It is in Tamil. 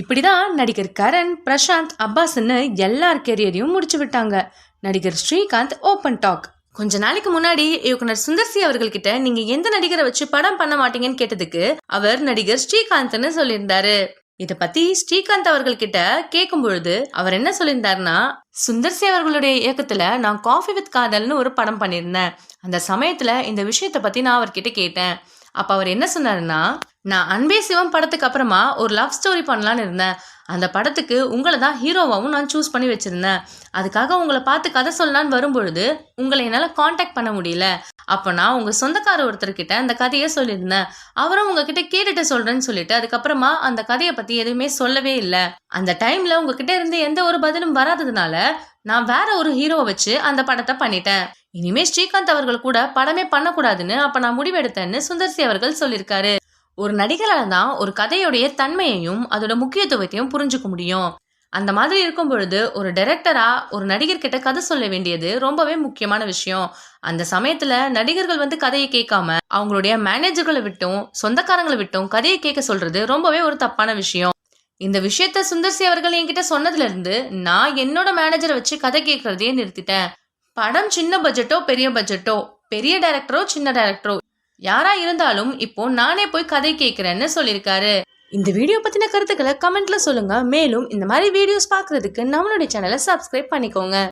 இப்படிதான் நடிகர் கரண் பிரசாந்த் அப்பாஸ்ன்னு எல்லார் கெரியரையும் முடிச்சு விட்டாங்க. நடிகர் ஸ்ரீகாந்த் ஓப்பன் டாக் கொஞ்ச நாளைக்கு முன்னாடி இயக்குனர் சுந்தர்சி அவர்கள்கிட்ட நீங்க எந்த நடிகரை வச்சு படம் பண்ண மாட்டீங்கன்னு கேட்டதுக்கு அவர் நடிகர் ஸ்ரீகாந்த்னு சொல்லியிருந்தாரு. இத பத்தி ஸ்ரீகாந்த் அவர்கள் கிட்ட கேட்கும் பொழுது அவர் என்ன சொல்லியிருந்தாருன்னா சுந்தர்சி அவர்களுடைய இயக்கத்துல நான் காஃபி வித் காதல்னு ஒரு படம் பண்ணியிருந்தேன். அந்த சமயத்துல இந்த விஷயத்தை பத்தி நான் அவர்கிட்ட கேட்டேன். அப்ப அவர் என்ன சொன்னாருன்னா நான் அன்பே சிவம் படத்துக்கு அப்புறமா ஒரு லவ் ஸ்டோரி பண்ணலான்னு இருந்தேன். அந்த படத்துக்கு உங்களை தான் ஹீரோவாகவும் நான் சூஸ் பண்ணி வச்சுருந்தேன். அதுக்காக உங்களை பார்த்து கதை சொல்லலான்னு வரும்பொழுது உங்களை என்னால் காண்டாக்ட் பண்ண முடியல. அப்போ நான் உங்கள் சொந்தக்கார ஒருத்தர்கிட்ட அந்த கதையை சொல்லியிருந்தேன். அவரும் உங்ககிட்ட கேட்டுட்டு சொல்கிறேன்னு சொல்லிட்டு அதுக்கப்புறமா அந்த கதையை பற்றி எதுவுமே சொல்லவே இல்லை. அந்த டைமில் உங்ககிட்ட இருந்து எந்த ஒரு பதிலும் வராததுனால நான் வேற ஒரு ஹீரோவை வச்சு அந்த படத்தை பண்ணிட்டேன். இனிமே ஸ்ரீகாந்த் அவர்கள் கூட படமே பண்ணக்கூடாதுன்னு அப்ப நான் முடிவெடுத்தேன்னு சுந்தர்சி அவர்கள் சொல்லியிருக்காரு. ஒரு நடிகரால் தான் ஒரு கதையுடைய தன்மையையும் அதோட முக்கியத்துவத்தையும் புரிஞ்சுக்க முடியும். அந்த மாதிரி இருக்கும் பொழுது ஒரு டைரக்டரா ஒரு நடிகர்கிட்ட கதை சொல்ல வேண்டியது ரொம்பவே முக்கியமான விஷயம். அந்த சமயத்துல நடிகர்கள் வந்து கதையை கேட்காம அவங்களுடைய மேனேஜர்களை விட்டும் சொந்தக்காரங்களை விட்டும் கதையை கேட்க சொல்றது ரொம்பவே ஒரு தப்பான விஷயம். இந்த விஷயத்த சுந்தர்சி அவர்கள் என்கிட்ட சொன்னதுல இருந்து நான் என்னோட மேனேஜரை வச்சு கதை கேட்கறதையே நிறுத்திட்டேன். படம் சின்ன பட்ஜெட்டோ பெரிய பட்ஜெட்டோ பெரிய டைரக்டரோ சின்ன டைரக்டரோ யாரா இருந்தாலும் இப்போ நானே போய் கதை கேட்கிறேன்னு சொல்லியிருக்காரு இந்த வீடியோ பத்தின கருத்துக்களை கமெண்ட்ல சொல்லுங்க. மேலும் இந்த மாதிரி வீடியோஸ் பாக்குறதுக்கு நம்மளுடைய சேனலை சப்ஸ்கிரைப் பண்ணிக்கோங்க.